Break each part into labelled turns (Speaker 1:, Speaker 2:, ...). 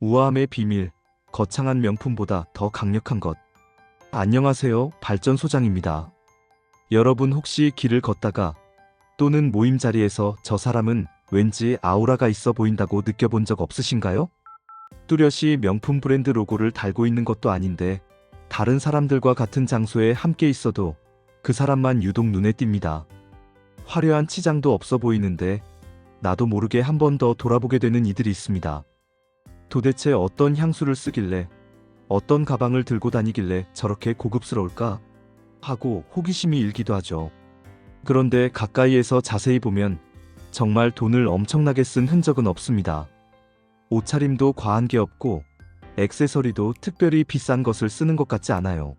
Speaker 1: 우아함의 비밀, 거창한 명품보다 더 강력한 것. 안녕하세요, 발전소장입니다. 여러분 혹시 길을 걷다가 또는 모임 자리에서 저 사람은 왠지 아우라가 있어 보인다고 느껴본 적 없으신가요? 뚜렷이 명품 브랜드 로고를 달고 있는 것도 아닌데 다른 사람들과 같은 장소에 함께 있어도 그 사람만 유독 눈에 띕니다. 화려한 치장도 없어 보이는데 나도 모르게 한 번 더 돌아보게 되는 이들이 있습니다. 도대체 어떤 향수를 쓰길래 어떤 가방을 들고 다니길래 저렇게 고급스러울까 하고 호기심이 일기도 하죠. 그런데 가까이에서 자세히 보면 정말 돈을 엄청나게 쓴 흔적은 없습니다. 옷차림도 과한 게 없고 액세서리도 특별히 비싼 것을 쓰는 것 같지 않아요.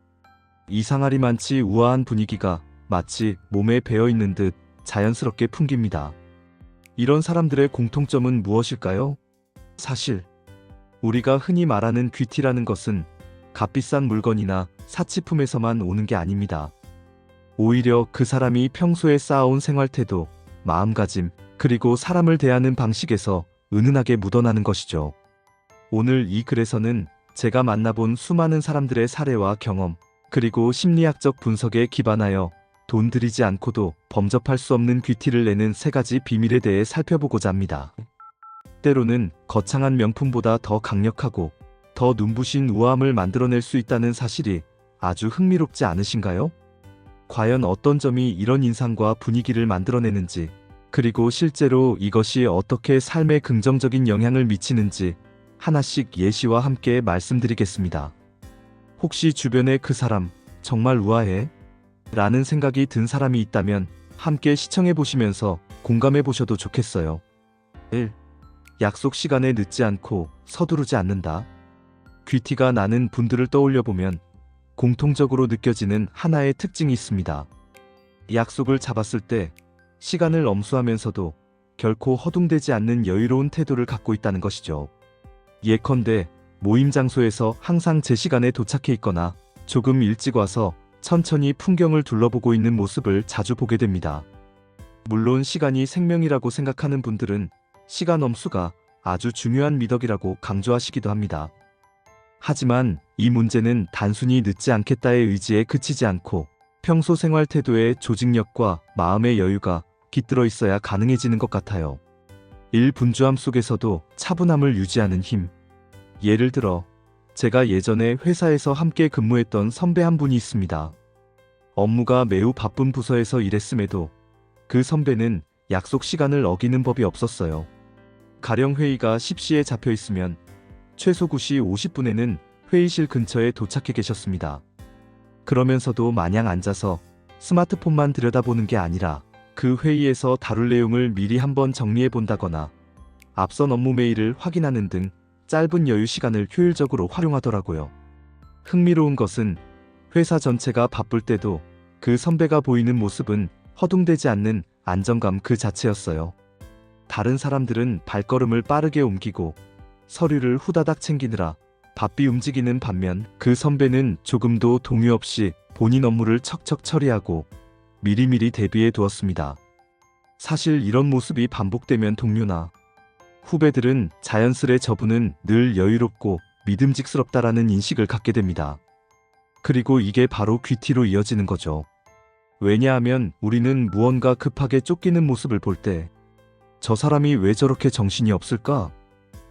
Speaker 1: 이상하리 많지 우아한 분위기가 마치 몸에 배어 있는 듯 자연스럽게 풍깁니다. 이런 사람들의 공통점은 무엇일까요? 사실 우리가 흔히 말하는 귀티라는 것은 값비싼 물건이나 사치품에서만 오는 게 아닙니다. 오히려 그 사람이 평소에 쌓아온 생활 태도, 마음가짐, 그리고 사람을 대하는 방식에서 은은하게 묻어나는 것이죠. 오늘 이 글에서는 제가 만나본 수많은 사람들의 사례와 경험, 그리고 심리학적 분석에 기반하여 돈 들이지 않고도 범접할 수 없는 귀티를 내는 세 가지 비밀에 대해 살펴보고자 합니다. 때로는 거창한 명품보다 더 강력하고 더 눈부신 우아함을 만들어낼 수 있다는 사실이 아주 흥미롭지 않으신가요? 과연 어떤 점이 이런 인상과 분위기를 만들어내는지, 그리고 실제로 이것이 어떻게 삶에 긍정적인 영향을 미치는지 하나씩 예시와 함께 말씀드리겠습니다. 혹시 주변에 그 사람 정말 우아해? 라는 생각이 든 사람이 있다면 함께 시청해 보시면서 공감해 보셔도 좋겠어요. 1. 약속 시간에 늦지 않고 서두르지 않는다. 귀티가 나는 분들을 떠올려 보면 공통적으로 느껴지는 하나의 특징이 있습니다. 약속을 잡았을 때 시간을 엄수하면서도 결코 허둥대지 않는 여유로운 태도를 갖고 있다는 것이죠. 예컨대 모임 장소에서 항상 제 시간에 도착해 있거나 조금 일찍 와서 천천히 풍경을 둘러보고 있는 모습을 자주 보게 됩니다. 물론 시간이 생명이라고 생각하는 분들은 시간 엄수가 아주 중요한 미덕이라고 강조하시기도 합니다. 하지만 이 문제는 단순히 늦지 않겠다의 의지에 그치지 않고 평소 생활 태도의 조직력과 마음의 여유가 깃들어 있어야 가능해지는 것 같아요. 일 분주함 속에서도 차분함을 유지하는 힘. 예를 들어, 제가 예전에 회사에서 함께 근무했던 선배 한 분이 있습니다. 업무가 매우 바쁜 부서에서 일했음에도 그 선배는 약속 시간을 어기는 법이 없었어요. 가령 회의가 10시에 잡혀 있으면 최소 9시 50분에는 회의실 근처에 도착해 계셨습니다. 그러면서도 마냥 앉아서 스마트폰만 들여다보는 게 아니라 그 회의에서 다룰 내용을 미리 한번 정리해 본다거나 앞선 업무 메일을 확인하는 등 짧은 여유 시간을 효율적으로 활용하더라고요. 흥미로운 것은 회사 전체가 바쁠 때도 그 선배가 보이는 모습은 허둥대지 않는 안정감 그 자체였어요. 다른 사람들은 발걸음을 빠르게 옮기고 서류를 후다닥 챙기느라 바삐 움직이는 반면 그 선배는 조금도 동요 없이 본인 업무를 척척 처리하고 미리미리 대비해 두었습니다. 사실 이런 모습이 반복되면 동료나 후배들은 자연스레 저분은 늘 여유롭고 믿음직스럽다라는 인식을 갖게 됩니다. 그리고 이게 바로 귀티로 이어지는 거죠. 왜냐하면 우리는 무언가 급하게 쫓기는 모습을 볼때 저 사람이 왜 저렇게 정신이 없을까?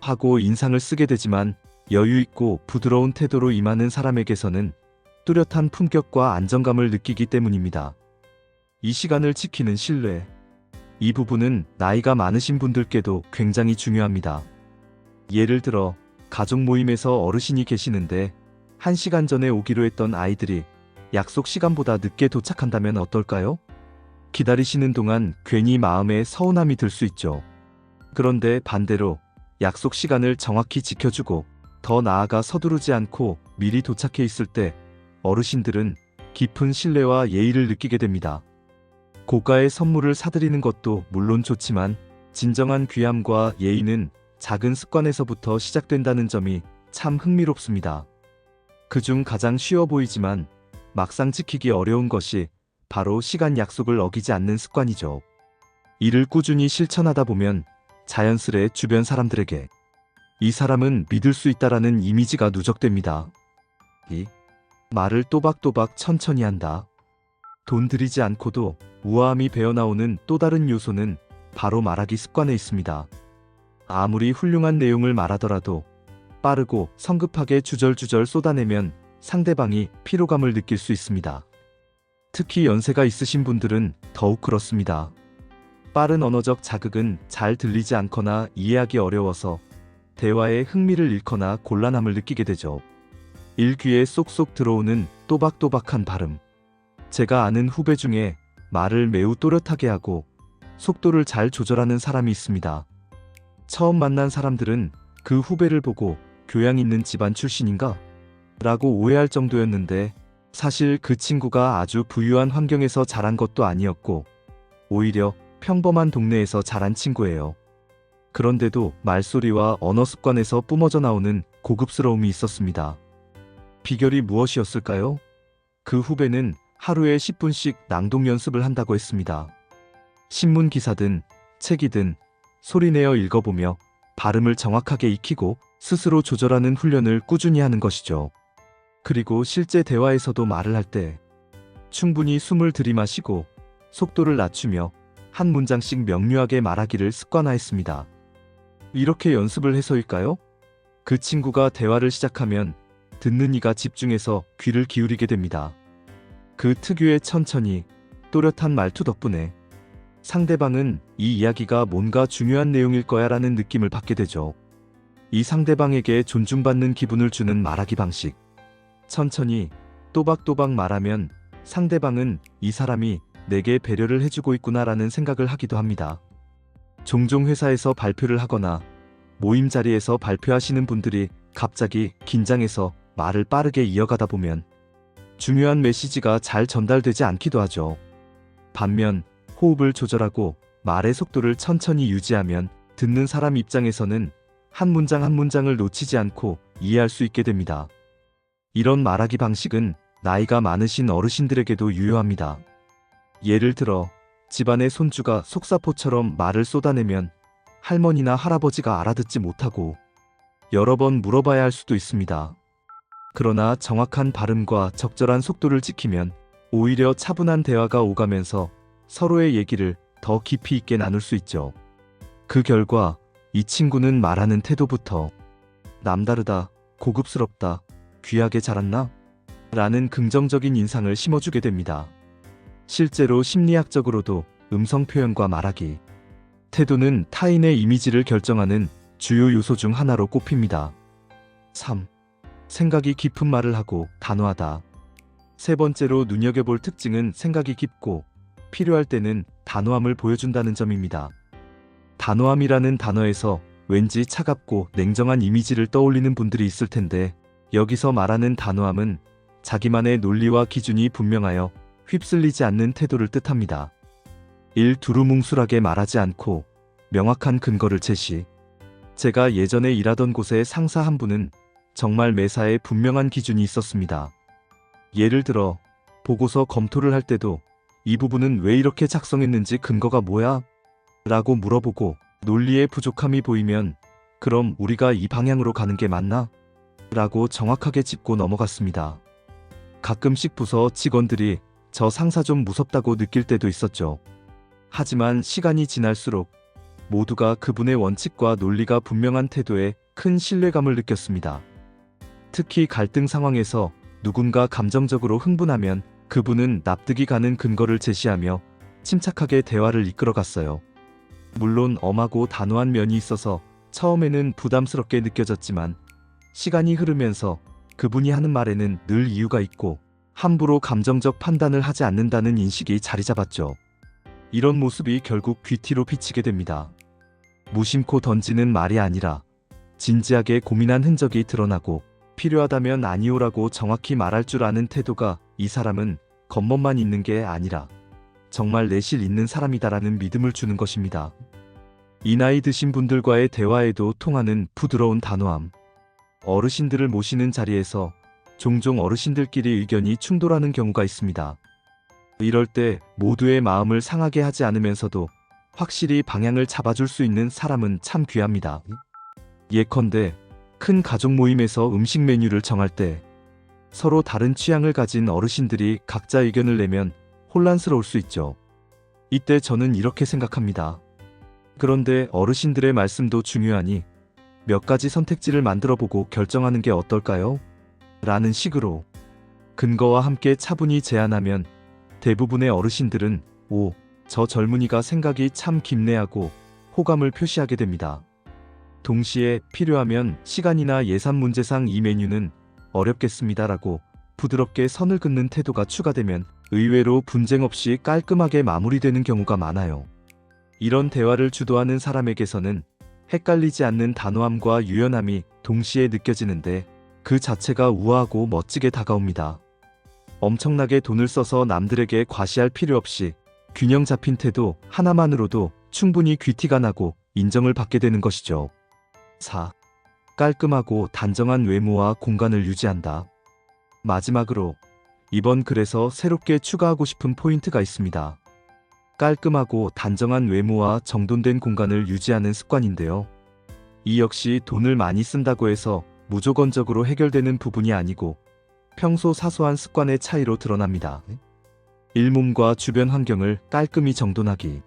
Speaker 1: 하고 인상을 쓰게 되지만 여유 있고 부드러운 태도로 임하는 사람에게서는 뚜렷한 품격과 안정감을 느끼기 때문입니다. 이 시간을 지키는 신뢰. 이 부분은 나이가 많으신 분들께도 굉장히 중요합니다. 예를 들어, 가족 모임에서 어르신이 계시는데, 한 시간 전에 오기로 했던 아이들이 약속 시간보다 늦게 도착한다면 어떨까요? 기다리시는 동안 괜히 마음에 서운함이 들 수 있죠. 그런데 반대로 약속 시간을 정확히 지켜주고 더 나아가 서두르지 않고 미리 도착해 있을 때 어르신들은 깊은 신뢰와 예의를 느끼게 됩니다. 고가의 선물을 사드리는 것도 물론 좋지만 진정한 귀함과 예의는 작은 습관에서부터 시작된다는 점이 참 흥미롭습니다. 그중 가장 쉬워 보이지만 막상 지키기 어려운 것이 바로 시간 약속을 어기지 않는 습관이죠. 이를 꾸준히 실천하다 보면 자연스레 주변 사람들에게 이 사람은 믿을 수 있다라는 이미지가 누적됩니다. 이 말을 또박또박 천천히 한다. 돈 들이지 않고도 우아함이 배어나오는 또 다른 요소는 바로 말하기 습관에 있습니다. 아무리 훌륭한 내용을 말하더라도 빠르고 성급하게 주절주절 쏟아내면 상대방이 피로감을 느낄 수 있습니다. 특히 연세가 있으신 분들은 더욱 그렇습니다. 빠른 언어적 자극은 잘 들리지 않거나 이해하기 어려워서 대화에 흥미를 잃거나 곤란함을 느끼게 되죠. 일귀에 쏙쏙 들어오는 또박또박한 발음. 제가 아는 후배 중에 말을 매우 또렷하게 하고 속도를 잘 조절하는 사람이 있습니다. 처음 만난 사람들은 그 후배를 보고 교양 있는 집안 출신인가? 라고 오해할 정도였는데 사실 그 친구가 아주 부유한 환경에서 자란 것도 아니었고 오히려 평범한 동네에서 자란 친구예요. 그런데도 말소리와 언어 습관에서 뿜어져 나오는 고급스러움이 있었습니다. 비결이 무엇이었을까요? 그 후배는 하루에 10분씩 낭독 연습을 한다고 했습니다. 신문 기사든 책이든 소리내어 읽어보며 발음을 정확하게 익히고 스스로 조절하는 훈련을 꾸준히 하는 것이죠. 그리고 실제 대화에서도 말을 할 때 충분히 숨을 들이마시고 속도를 낮추며 한 문장씩 명료하게 말하기를 습관화했습니다. 이렇게 연습을 해서일까요? 그 친구가 대화를 시작하면 듣는 이가 집중해서 귀를 기울이게 됩니다. 그 특유의 천천히 또렷한 말투 덕분에 상대방은 이 이야기가 뭔가 중요한 내용일 거야 라는 느낌을 받게 되죠. 이 상대방에게 존중받는 기분을 주는 말하기 방식. 천천히 또박또박 말하면 상대방은 이 사람이 내게 배려를 해주고 있구나라는 생각을 하기도 합니다. 종종 회사에서 발표를 하거나 모임 자리에서 발표하시는 분들이 갑자기 긴장해서 말을 빠르게 이어가다 보면 중요한 메시지가 잘 전달되지 않기도 하죠. 반면 호흡을 조절하고 말의 속도를 천천히 유지하면 듣는 사람 입장에서는 한 문장 한 문장을 놓치지 않고 이해할 수 있게 됩니다. 이런 말하기 방식은 나이가 많으신 어르신들에게도 유효합니다. 예를 들어 집안의 손주가 속사포처럼 말을 쏟아내면 할머니나 할아버지가 알아듣지 못하고 여러 번 물어봐야 할 수도 있습니다. 그러나 정확한 발음과 적절한 속도를 지키면 오히려 차분한 대화가 오가면서 서로의 얘기를 더 깊이 있게 나눌 수 있죠. 그 결과 이 친구는 말하는 태도부터 남다르다, 고급스럽다, 귀하게 자랐나? 라는 긍정적인 인상을 심어주게 됩니다. 실제로 심리학적으로도 음성 표현과 말하기, 태도는 타인의 이미지를 결정하는 주요 요소 중 하나로 꼽힙니다. 3. 생각이 깊은 말을 하고 단호하다. 세 번째로 눈여겨볼 특징은 생각이 깊고 필요할 때는 단호함을 보여준다는 점입니다. 단호함이라는 단어에서 왠지 차갑고 냉정한 이미지를 떠올리는 분들이 있을 텐데 여기서 말하는 단호함은 자기만의 논리와 기준이 분명하여 휩쓸리지 않는 태도를 뜻합니다. 일 두루뭉술하게 말하지 않고 명확한 근거를 제시. 제가 예전에 일하던 곳의 상사 한 분은 정말 매사에 분명한 기준이 있었습니다. 예를 들어 보고서 검토를 할 때도 이 부분은 왜 이렇게 작성했는지 근거가 뭐야? 라고 물어보고 논리에 부족함이 보이면 그럼 우리가 이 방향으로 가는 게 맞나? 라고 정확하게 짚고 넘어갔습니다. 가끔씩 부서 직원들이 저 상사 좀 무섭다고 느낄 때도 있었죠. 하지만 시간이 지날수록 모두가 그분의 원칙과 논리가 분명한 태도에 큰 신뢰감을 느꼈습니다. 특히 갈등 상황에서 누군가 감정적으로 흥분하면 그분은 납득이 가는 근거를 제시하며 침착하게 대화를 이끌어갔어요. 물론 엄하고 단호한 면이 있어서 처음에는 부담스럽게 느껴졌지만 시간이 흐르면서 그분이 하는 말에는 늘 이유가 있고 함부로 감정적 판단을 하지 않는다는 인식이 자리 잡았죠. 이런 모습이 결국 귀티로 비치게 됩니다. 무심코 던지는 말이 아니라 진지하게 고민한 흔적이 드러나고 필요하다면 아니오라고 정확히 말할 줄 아는 태도가 이 사람은 겉멋만 있는 게 아니라 정말 내실 있는 사람이다라는 믿음을 주는 것입니다. 이 나이 드신 분들과의 대화에도 통하는 부드러운 단호함. 어르신들을 모시는 자리에서 종종 어르신들끼리 의견이 충돌하는 경우가 있습니다. 이럴 때 모두의 마음을 상하게 하지 않으면서도 확실히 방향을 잡아줄 수 있는 사람은 참 귀합니다. 예컨대 큰 가족 모임에서 음식 메뉴를 정할 때 서로 다른 취향을 가진 어르신들이 각자 의견을 내면 혼란스러울 수 있죠. 이때 저는 이렇게 생각합니다. 그런데 어르신들의 말씀도 중요하니 몇 가지 선택지를 만들어 보고 결정하는 게 어떨까요? 라는 식으로 근거와 함께 차분히 제안하면 대부분의 어르신들은 오, 저 젊은이가 생각이 참 깊네 하고 호감을 표시하게 됩니다. 동시에 필요하면 시간이나 예산 문제상 이 메뉴는 어렵겠습니다라고 부드럽게 선을 긋는 태도가 추가되면 의외로 분쟁 없이 깔끔하게 마무리되는 경우가 많아요. 이런 대화를 주도하는 사람에게서는 헷갈리지 않는 단호함과 유연함이 동시에 느껴지는데 그 자체가 우아하고 멋지게 다가옵니다. 엄청나게 돈을 써서 남들에게 과시할 필요 없이 균형 잡힌 태도 하나만으로도 충분히 귀티가 나고 인정을 받게 되는 것이죠. 4. 깔끔하고 단정한 외모와 공간을 유지한다. 마지막으로 이번 글에서 새롭게 추가하고 싶은 포인트가 있습니다. 깔끔하고 단정한 외모와 정돈된 공간을 유지하는 습관인데요. 이 역시 돈을 많이 쓴다고 해서 무조건적으로 해결되는 부분이 아니고 평소 사소한 습관의 차이로 드러납니다. 일몸과 주변 환경을 깔끔히 정돈하기.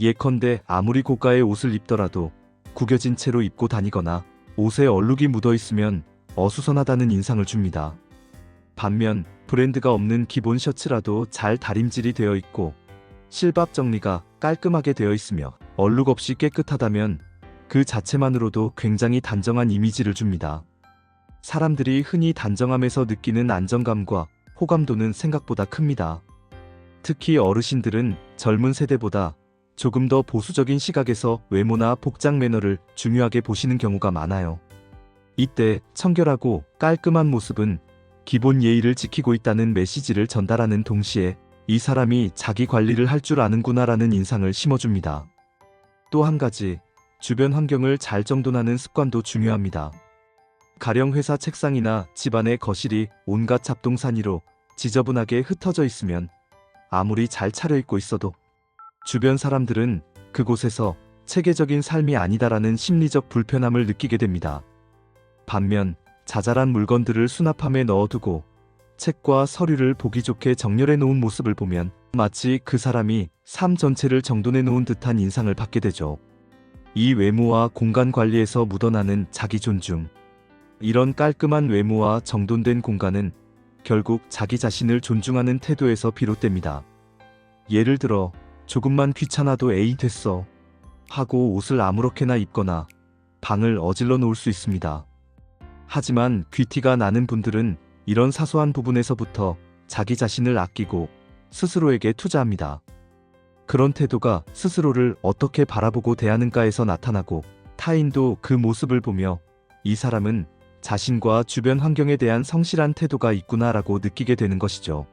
Speaker 1: 예컨대 아무리 고가의 옷을 입더라도 구겨진 채로 입고 다니거나 옷에 얼룩이 묻어 있으면 어수선하다는 인상을 줍니다. 반면 브랜드가 없는 기본 셔츠라도 잘 다림질이 되어 있고 실밥 정리가 깔끔하게 되어 있으며 얼룩 없이 깨끗하다면 그 자체만으로도 굉장히 단정한 이미지를 줍니다. 사람들이 흔히 단정함에서 느끼는 안정감과 호감도는 생각보다 큽니다. 특히 어르신들은 젊은 세대보다 조금 더 보수적인 시각에서 외모나 복장 매너를 중요하게 보시는 경우가 많아요. 이때 청결하고 깔끔한 모습은 기본 예의를 지키고 있다는 메시지를 전달하는 동시에 이 사람이 자기 관리를 할 줄 아는구나라는 인상을 심어줍니다. 또 한 가지, 주변 환경을 잘 정돈하는 습관도 중요합니다. 가령 회사 책상이나 집안의 거실이 온갖 잡동사니로 지저분하게 흩어져 있으면 아무리 잘 차려입고 있어도 주변 사람들은 그곳에서 체계적인 삶이 아니다라는 심리적 불편함을 느끼게 됩니다. 반면 자잘한 물건들을 수납함에 넣어두고 책과 서류를 보기 좋게 정렬해 놓은 모습을 보면 마치 그 사람이 삶 전체를 정돈해 놓은 듯한 인상을 받게 되죠. 이 외모와 공간 관리에서 묻어나는 자기 존중. 이런 깔끔한 외모와 정돈된 공간은 결국 자기 자신을 존중하는 태도에서 비롯됩니다. 예를 들어 조금만 귀찮아도 에이 됐어 하고 옷을 아무렇게나 입거나 방을 어질러 놓을 수 있습니다. 하지만 귀티가 나는 분들은 이런 사소한 부분에서부터 자기 자신을 아끼고 스스로에게 투자합니다. 그런 태도가 스스로를 어떻게 바라보고 대하는가에서 나타나고 타인도 그 모습을 보며 이 사람은 자신과 주변 환경에 대한 성실한 태도가 있구나라고 느끼게 되는 것이죠.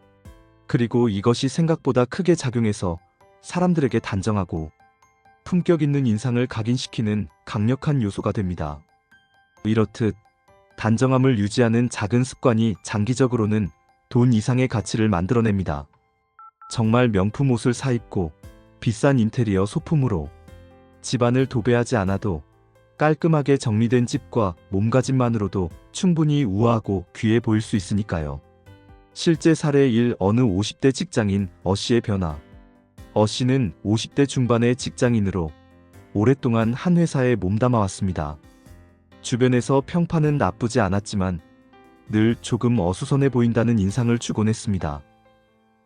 Speaker 1: 그리고 이것이 생각보다 크게 작용해서 사람들에게 단정하고 품격 있는 인상을 각인시키는 강력한 요소가 됩니다. 이렇듯 단정함을 유지하는 작은 습관이 장기적으로는 돈 이상의 가치를 만들어냅니다. 정말 명품 옷을 사입고 비싼 인테리어 소품으로 집안을 도배하지 않아도 깔끔하게 정리된 집과 몸가짐만으로도 충분히 우아하고 귀해 보일 수 있으니까요. 실제 사례 1 어느 50대 직장인 어 씨의 변화. 어 씨는 50대 중반의 직장인으로 오랫동안 한 회사에 몸담아 왔습니다. 주변에서 평판은 나쁘지 않았지만 늘 조금 어수선해 보인다는 인상을 주곤 했습니다.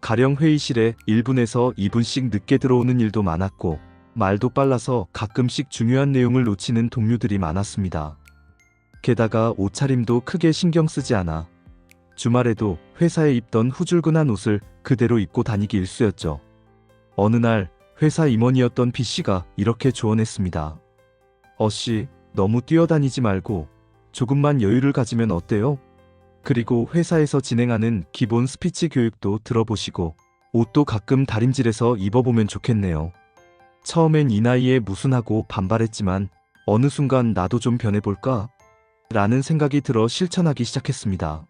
Speaker 1: 가령 회의실에 1분에서 2분씩 늦게 들어오는 일도 많았고 말도 빨라서 가끔씩 중요한 내용을 놓치는 동료들이 많았습니다. 게다가 옷차림도 크게 신경 쓰지 않아 주말에도 회사에 입던 후줄근한 옷을 그대로 입고 다니기 일쑤였죠. 어느 날 회사 임원이었던 B씨가 이렇게 조언했습니다. 어씨, 너무 뛰어다니지 말고 조금만 여유를 가지면 어때요? 그리고 회사에서 진행하는 기본 스피치 교육도 들어보시고 옷도 가끔 다림질해서 입어보면 좋겠네요. 처음엔 이 나이에 무슨 하고 반발했지만 어느 순간 나도 좀 변해볼까? 라는 생각이 들어 실천하기 시작했습니다.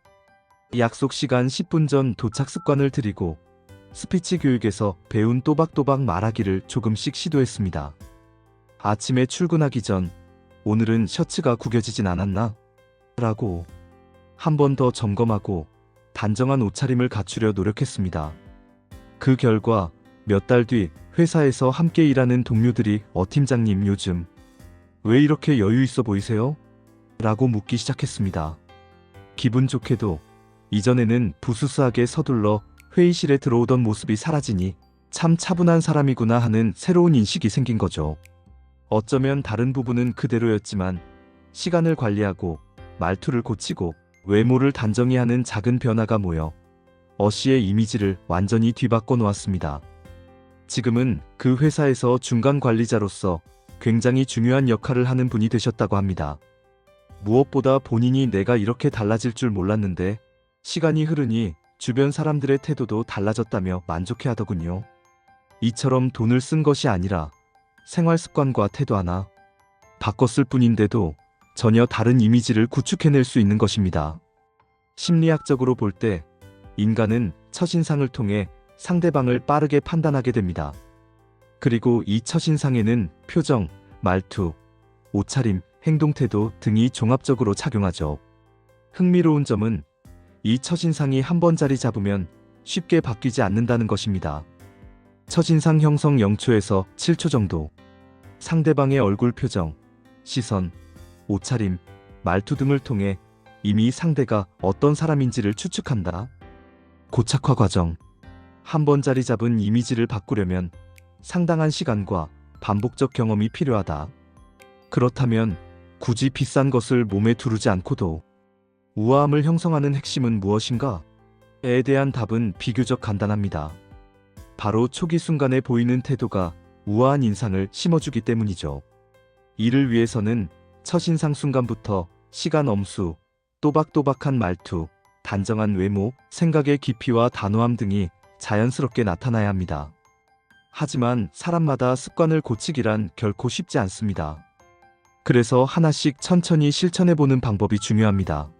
Speaker 1: 약속 시간 10분 전 도착 습관을 들이고 스피치 교육에서 배운 또박또박 말하기를 조금씩 시도했습니다. 아침에 출근하기 전 오늘은 셔츠가 구겨지진 않았나? 라고 한 번 더 점검하고 단정한 옷차림을 갖추려 노력했습니다. 그 결과 몇 달 뒤 회사에서 함께 일하는 동료들이 어 팀장님 요즘 왜 이렇게 여유 있어 보이세요? 라고 묻기 시작했습니다. 기분 좋게도 이전에는 부스스하게 서둘러 회의실에 들어오던 모습이 사라지니 참 차분한 사람이구나 하는 새로운 인식이 생긴 거죠. 어쩌면 다른 부분은 그대로였지만 시간을 관리하고 말투를 고치고 외모를 단정히 하는 작은 변화가 모여 어 씨의 이미지를 완전히 뒤바꿔 놓았습니다. 지금은 그 회사에서 중간 관리자로서 굉장히 중요한 역할을 하는 분이 되셨다고 합니다. 무엇보다 본인이 내가 이렇게 달라질 줄 몰랐는데 시간이 흐르니 주변 사람들의 태도도 달라졌다며 만족해 하더군요. 이처럼 돈을 쓴 것이 아니라 생활 습관과 태도 하나 바꿨을 뿐인데도 전혀 다른 이미지를 구축해낼 수 있는 것입니다. 심리학적으로 볼 때 인간은 첫인상을 통해 상대방을 빠르게 판단하게 됩니다. 그리고 이 첫인상에는 표정, 말투, 옷차림, 행동태도 등이 종합적으로 작용하죠. 흥미로운 점은 이 첫인상이 한 번 자리 잡으면 쉽게 바뀌지 않는다는 것입니다. 첫인상 형성 0초에서 7초 정도. 상대방의 얼굴 표정, 시선, 옷차림, 말투 등을 통해 이미 상대가 어떤 사람인지를 추측한다. 고착화 과정. 한 번 자리 잡은 이미지를 바꾸려면 상당한 시간과 반복적 경험이 필요하다. 그렇다면 굳이 비싼 것을 몸에 두르지 않고도 우아함을 형성하는 핵심은 무엇인가? 에 대한 답은 비교적 간단합니다. 바로 초기 순간에 보이는 태도가 우아한 인상을 심어주기 때문이죠. 이를 위해서는 첫인상 순간부터 시간 엄수, 또박또박한 말투, 단정한 외모, 생각의 깊이와 단호함 등이 자연스럽게 나타나야 합니다. 하지만 사람마다 습관을 고치기란 결코 쉽지 않습니다. 그래서 하나씩 천천히 실천해보는 방법이 중요합니다.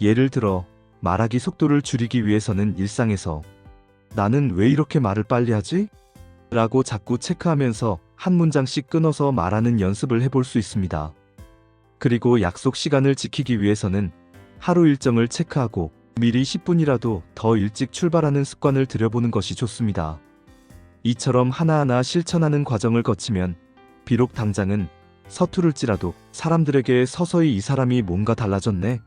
Speaker 1: 예를 들어, 말하기 속도를 줄이기 위해서는 일상에서 나는 왜 이렇게 말을 빨리 하지? 라고 자꾸 체크하면서 한 문장씩 끊어서 말하는 연습을 해볼 수 있습니다. 그리고 약속 시간을 지키기 위해서는 하루 일정을 체크하고 미리 10분이라도 더 일찍 출발하는 습관을 들여보는 것이 좋습니다. 이처럼 하나하나 실천하는 과정을 거치면 비록 당장은 서투를지라도 사람들에게 서서히 이 사람이 뭔가 달라졌네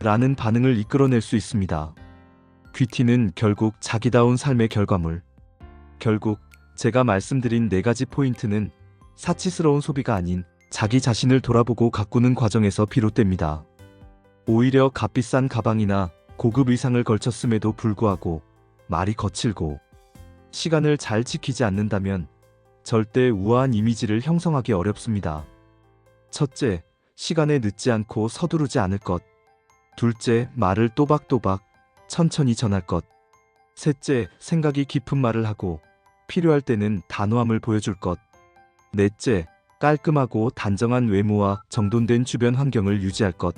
Speaker 1: 라는 반응을 이끌어낼 수 있습니다. 귀티는 결국 자기다운 삶의 결과물. 결국 제가 말씀드린 네 가지 포인트는 사치스러운 소비가 아닌 자기 자신을 돌아보고 가꾸는 과정에서 비롯됩니다. 오히려 값비싼 가방이나 고급 의상을 걸쳤음에도 불구하고 말이 거칠고 시간을 잘 지키지 않는다면 절대 우아한 이미지를 형성하기 어렵습니다. 첫째, 시간에 늦지 않고 서두르지 않을 것. 둘째, 말을 또박또박 천천히 전할 것. 셋째, 생각이 깊은 말을 하고 필요할 때는 단호함을 보여줄 것. 넷째, 깔끔하고 단정한 외모와 정돈된 주변 환경을 유지할 것.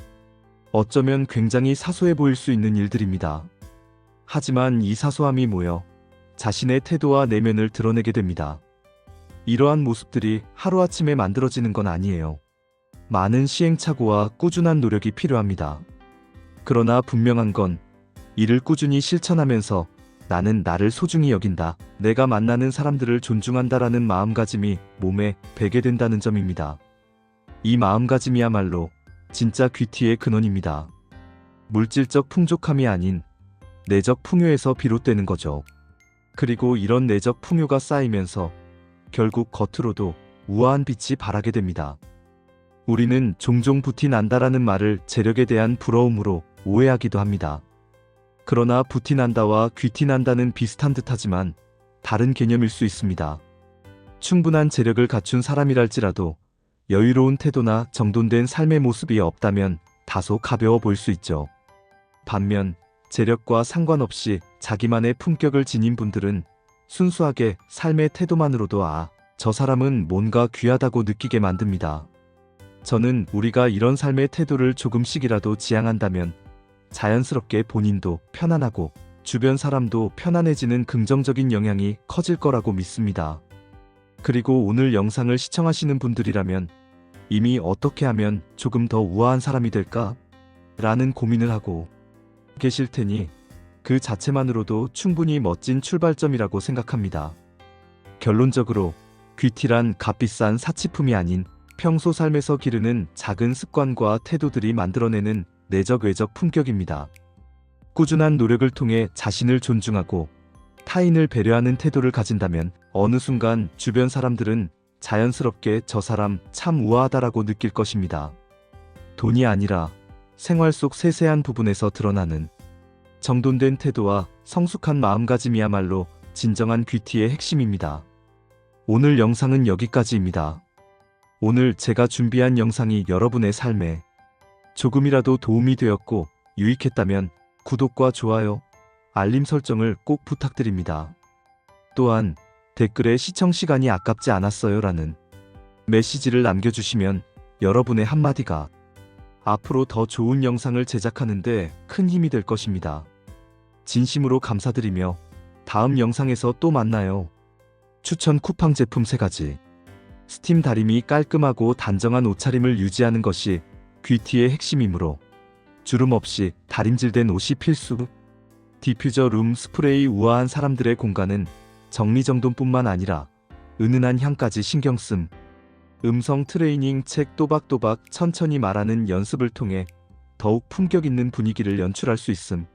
Speaker 1: 어쩌면 굉장히 사소해 보일 수 있는 일들입니다. 하지만 이 사소함이 모여 자신의 태도와 내면을 드러내게 됩니다. 이러한 모습들이 하루아침에 만들어지는 건 아니에요. 많은 시행착오와 꾸준한 노력이 필요합니다. 그러나 분명한 건 이를 꾸준히 실천하면서 나는 나를 소중히 여긴다. 내가 만나는 사람들을 존중한다라는 마음가짐이 몸에 배게 된다는 점입니다. 이 마음가짐이야말로 진짜 귀티의 근원입니다. 물질적 풍족함이 아닌 내적 풍요에서 비롯되는 거죠. 그리고 이런 내적 풍요가 쌓이면서 결국 겉으로도 우아한 빛이 발하게 됩니다. 우리는 종종 부티 난다라는 말을 재력에 대한 부러움으로 오해하기도 합니다. 그러나 부티 난다와 귀티 난다는 비슷한 듯하지만 다른 개념일 수 있습니다. 충분한 재력을 갖춘 사람이랄지라도 여유로운 태도나 정돈된 삶의 모습이 없다면 다소 가벼워 보일 수 있죠. 반면 재력과 상관없이 자기만의 품격을 지닌 분들은 순수하게 삶의 태도만으로도 아, 저 사람은 뭔가 귀하다고 느끼게 만듭니다. 저는 우리가 이런 삶의 태도를 조금씩이라도 지향한다면 자연스럽게 본인도 편안하고 주변 사람도 편안해지는 긍정적인 영향이 커질 거라고 믿습니다. 그리고 오늘 영상을 시청하시는 분들이라면 이미 어떻게 하면 조금 더 우아한 사람이 될까? 라는 고민을 하고 계실 테니 그 자체만으로도 충분히 멋진 출발점이라고 생각합니다. 결론적으로 귀티란 값비싼 사치품이 아닌 평소 삶에서 기르는 작은 습관과 태도들이 만들어내는 내적 외적 품격입니다. 꾸준한 노력을 통해 자신을 존중하고 타인을 배려하는 태도를 가진다면 어느 순간 주변 사람들은 자연스럽게 저 사람 참 우아하다라고 느낄 것입니다. 돈이 아니라 생활 속 세세한 부분에서 드러나는 정돈된 태도와 성숙한 마음가짐이야말로 진정한 귀티의 핵심입니다. 오늘 영상은 여기까지입니다. 오늘 제가 준비한 영상이 여러분의 삶에 조금이라도 도움이 되었고 유익했다면 구독과 좋아요, 알림 설정을 꼭 부탁드립니다. 또한 댓글에 시청 시간이 아깝지 않았어요 라는 메시지를 남겨주시면 여러분의 한마디가 앞으로 더 좋은 영상을 제작하는데 큰 힘이 될 것입니다. 진심으로 감사드리며 다음 영상에서 또 만나요. 추천 쿠팡 제품 3가지. 스팀 다림이 깔끔하고 단정한 옷차림을 유지하는 것이 귀티의 핵심이므로 주름 없이 다림질된 옷이 필수. 디퓨저 룸 스프레이 우아한 사람들의 공간은 정리정돈뿐만 아니라 은은한 향까지 신경 씀. 음성 트레이닝 책 또박또박 천천히 말하는 연습을 통해 더욱 품격 있는 분위기를 연출할 수 있음.